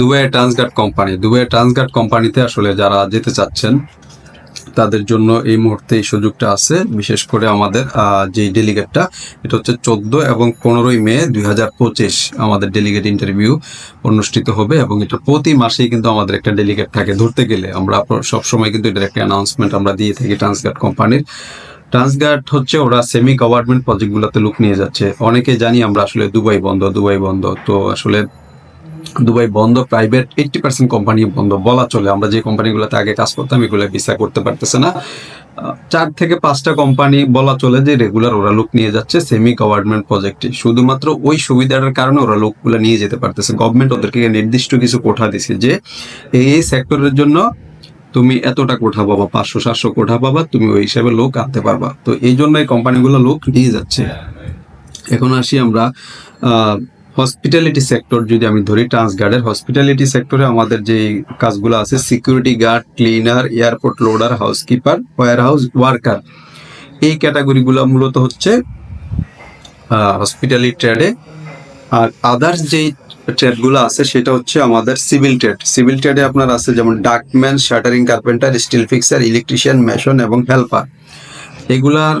দুবাইয়ের Transguard company. Dubai Transguard কোম্পানিতে আসলে যারা যেতে চাচ্ছেন, তাদের জন্য এই মুহূর্তে এই সুযোগটা আছে। বিশেষ করে আমাদের যে ডেলিগেটটা, এটা হচ্ছে চোদ্দ এবং পনেরোই মে দুই হাজার পঁচিশ আমাদের ডেলিগেট ইন্টারভিউ অনুষ্ঠিত হবে এবং এটা প্রতি মাসেই কিন্তু আমাদের একটা ডেলিগেট থাকে ধরতে গেলে। আমরা সবসময় কিন্তু এটার একটা অ্যানাউন্সমেন্ট আমরা দিয়ে থাকি ট্রান্সগার্ড কোম্পানির। ট্রান্সগার্ড হচ্ছে ওরা সেমি গভর্নমেন্ট প্রজেক্টগুলোতে লুক নিয়ে যাচ্ছে। অনেকে জানি আমরা আসলে দুবাই বন্ধ দুবাই বন্ধ। তো আসলে দুবাই বন্ধ প্রাইভেট এইটটি পার্সেন্ট কোম্পানি বন্ধ, বলা চলে। আমরা যে কোম্পানিগুলোতে আগে কাজ করতাম, এগুলো ভিসা করতে পারতেছে না। চার থেকে পাঁচটা কোম্পানি বলা চলে যে রেগুলার ওরা লোক নিয়ে যাচ্ছে সেমি গভর্নমেন্ট প্রজেক্টে শুধুমাত্র ওই সুবিধাটার কারণে ওরা লোকগুলো নিয়ে যেতে পারতেছে। গভর্নমেন্ট ওদেরকে নির্দিষ্ট কিছু কোঠা দিছে যে, এই এই সেক্টরের জন্য তুমি এতটা কোঠা পাবা, পাঁচশো, সাতশো কোঠা পাবা, তুমি ওই হিসাবে লোক আনতে পারবা। তো এই জন্য এই কোম্পানিগুলো লোক নিয়ে যাচ্ছে। এখন আসি আমরা হসপিটালিটি সেক্টর যদি আমি ধরি ট্রান্সগার্ডের হসপিটালিটি সেক্টরে আমাদের যে কাজগুলো আছে security guard cleaner airport loader housekeeper warehouse worker এই ক্যাটাগরিগুলো মূলত হচ্ছে হসপিটালি ট্রেডে আর আদার্স যেই ট্রেডগুলো আছে, সেটা হচ্ছে আমাদের সিভিল ট্রেড সিভিল ট্রেডে আপনার আছে যেমন ductman shuttering carpenter steel fixer electrician mason এবং হেল্পার এগুলার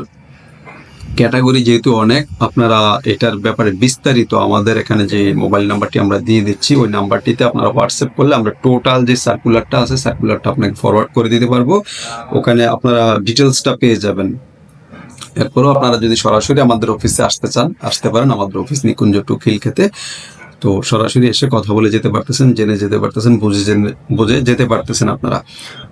ক্যাটাগরি যেহেতু অনেক, আপনারা এটার ব্যাপারে বিস্তারিত আমাদের এখানে যে মোবাইল নাম্বারটি আমরা দিয়ে দিচ্ছি, ওই নাম্বারটিতে আপনারা হোয়াটসঅ্যাপ করলে আমরা টোটাল যে সার্কুলারটা আছে সার্কুলারটা আপনাকে ফরওয়ার্ড করে দিতে পারব। ওখানে আপনারা ডিটেলসটা পেয়ে যাবেন। এরপরও আপনারা যদি সরাসরি আমাদের অফিসে আসতে চান, আসতে পারেন আমাদের অফিস নিকুঞ্জ টু খিল খেতে তো সরাসরি এসে কথা বলে যেতে পারতেছেন, জেনে যেতে পারতেছেন, বুঝে বুঝে যেতে পারতেছেন আপনারা।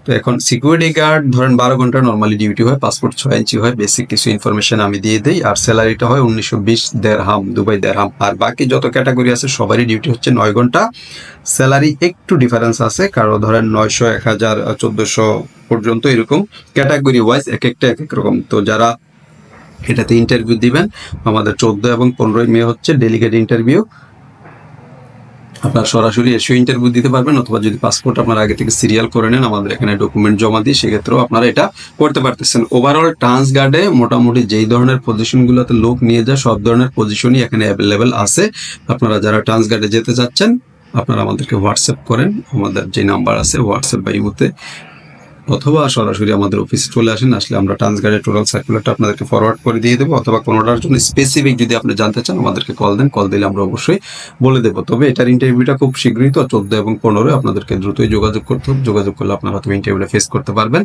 তো এখন সিকিউরিটি গার্ড ধরেন বারো ঘণ্টা নর্মালি ডিউটি হয় পাসপোর্ট ছয় ইঞ্চি হয় বেসিক কিছু ইনফরমেশন আমি দিয়ে দিই, আর স্যালারিটা হয় উনিশশো বিশ দেড়হাম দুবাই দেড়হাম আর বাকি যত ক্যাটাগরি আছে সবারই ডিউটি হচ্ছে নয় ঘণ্টা। স্যালারি একটু ডিফারেন্স আছে কারও ধরেন নয়শো, এক হাজার, চোদ্দশো পর্যন্ত এরকম ক্যাটাগরি ওয়াইজ এক একটা এক এক রকম। তো যারা এটাতে ইন্টারভিউ দিবেন, আমাদের চোদ্দ এবং পনেরোই মে হচ্ছে ডেলিগেট ইন্টারভিউ আপনার সরাসরি এসে ইন্টারভিউ দিতে পারবেন, অথবা যদি পাসপোর্ট আপনার আগে থেকে সিরিয়াল করে নেন, আমাদের এখানে ডকুমেন্ট জমা দিয়ে সেক্ষেত্রেও আপনারা এটা করতে পারতেছেন। ওভারঅল ট্রান্স গার্ডে মোটামুটি যেই ধরনের পজিশনগুলোতে লোক নিয়ে যায়, সব ধরনের পজিশনই এখানে অ্যাভেলেবেল আছে। আপনারা যারা ট্রান্স গার্ডে যেতে চাচ্ছেন, আপনারা আমাদেরকে হোয়াটসঅ্যাপ করেন। আমাদের যে নাম্বার আছে হোয়াটসঅ্যাপ বা ইমোতে অথবা সরাসরি আমাদের অফিসে চলে আসেন, আসলে আমরা ট্রান্সগার্ডের টোটাল সার্কুলারটা আপনাদেরকে ফরওয়ার্ড করে দিয়ে দেবো, অথবা কোনোটার জন্য স্পেসিফিক যদি আপনি জানতে চান, আমাদেরকে কল দেন কল দিলে আমরা অবশ্যই বলে দেবো। তবে এটার ইন্টারভিউটা খুব শীঘ্রই তো, চোদ্দ এবং পনেরো আপনাদেরকে দ্রুতই যোগাযোগ করতে হবে, যোগাযোগ করলে আপনারা হয়তো ইন্টারভিউটা ফেস করতে পারবেন।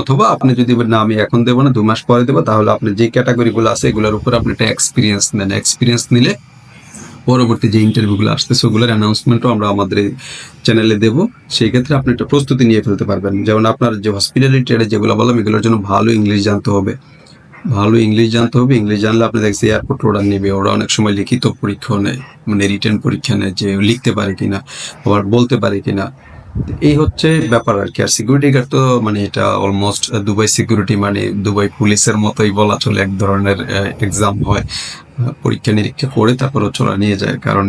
অথবা আপনি যদি না, আমি এখন দেবো না, দু মাস পরে দেবো, তাহলে আপনি যে ক্যাটাগরিগুলো আছে, এগুলোর উপর আপনি একটা এক্সপিরিয়েন্স নেন। এক্সপিরিয়েন্স নিলে পরবর্তী যে ইন্টারভিউগুলো আসতেছে, ওগুলোর অ্যানাউন্সমেন্টও আমরা আমাদের চ্যানেলে দেব। সেই ক্ষেত্রে আপনি একটা প্রস্তুতি নিয়ে ফেলতে পারবেন। যেমন আপনার যে হসপিটালিটি ট্রেডে যেগুলো বললাম, এগুলোর জন্য ভালো ইংলিশ জানতে হবে। ভালো ইংলিশ জানতে হবে। ইংলিশ জানলে আপনি দেখছি এয়ারপোর্ট ওরা নেবে। ওরা অনেক সময় লিখিত পরীক্ষা নেয়। মানে রিটার্ন পরীক্ষা নেয় যে লিখতে পারে কিনা, আবার বলতে পারে কিনা। এই হচ্ছে ব্যাপার আর কি, আর সিকিউরিটি গার্ড তো মানে এটা অলমোস্ট দুবাই সিকিউরিটি মানে দুবাই পুলিশের মতোই বলা চলে, এক ধরনের এক্সাম হয় পরীক্ষা নিরীক্ষা করে তারপর ওরা নিয়ে যায়, কারণ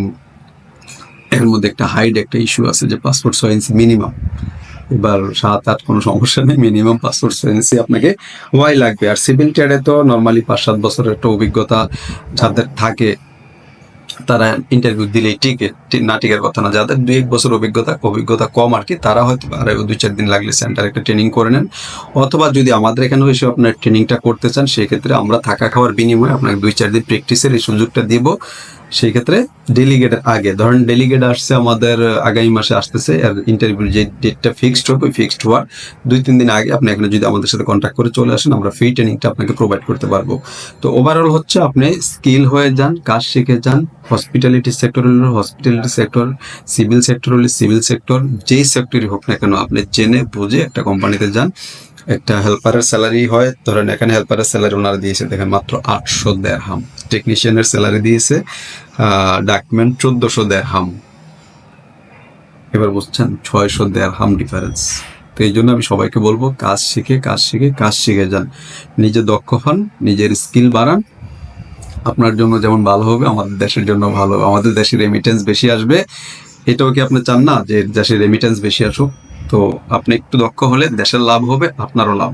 এর মধ্যে একটা হাইড একটা ইস্যু আছে যে পাসপোর্ট সায়েন্স মিনিমাম এবার সাত আট কোনো সমস্যা নেই মিনিমাম পাসপোর্ট সায়েন্সই আপনাকে ওয়াই লাগবে। আর সিভিল ট্রেডে তো নর্মালি পাঁচ সাত বছরের একটা অভিজ্ঞতা যাদের থাকে তারা ইন্টারভিউ দিলেই টিকে না টিকের কথা না, যাদের দুই এক বছর অভিজ্ঞতা অভিজ্ঞতা কম আর কি, তারা হয়তো আর দুই চার দিন লাগলে সেন্টার একটা ট্রেনিং করে নেন। অথবা যদি আমাদের এখানে এসে আপনার ট্রেনিংটা করতে চান, সেক্ষেত্রে আমরা থাকা খাওয়ার বিনিময়ে আপনাকে দুই চার দিন প্র্যাকটিসের এই সুযোগটা দিব। সেই ক্ষেত্রে ডেলিগেটের আগে। ধরেন ডেলিগেট আসছে আমাদের আগামী মাসে আসতেছে, আর ইন্টারভিউ যে ডেটটা ফিক্সড হবে ফিক্সড হওয়ার দুই, তিন দিন আগে আপনি এখানে যদি আমাদের সাথে কন্ট্যাক্ট করে চলে আসেন, আমরা ফ্রি ট্রেনিংটা আপনাকে প্রোভাইড করতে পারব। তো ওভারঅল হচ্ছে আপনি স্কিল হয়ে যান, কাজ শিখে যান হসপিটালিটি সেক্টর হলে হসপিটালিটি সেক্টর সিভিল সেক্টর হলে সিভিল সেক্টর যেই সেক্টরই হোক না কেন, আপনি জেনে বুঝে একটা কোম্পানিতে যান। একটা হেল্পারের স্যালারি হয়, ধরেন এখানে হেল্পারের স্যালারি ওনারা দিয়েছে, দেখেন মাত্র আটশো দেড়হাম। টেকনিশিয়ানের স্যালারি দিয়েছে ডাকমেন্ট চোদ্দশো দেড়হাম। এবার বুঝছেন, ছয়শো দেড়হাম ডিফারেন্স তো এই জন্য আমি সবাইকে বলব, কাজ শিখে কাজ শিখে কাজ শিখে যান। নিজে দক্ষ হন, নিজের স্কিল বাড়ান। আপনার জন্য যেমন ভালো হবে, আমাদের দেশের জন্য ভালো। হবে আমাদের দেশের রেমিটেন্স বেশি আসবে। এটাও কি আপনি চান না, যে দেশের রেমিটেন্স বেশি আসুক? তো আপনি একটু দক্ষ হলে দেশের লাভ হবে, আপনারও লাভ।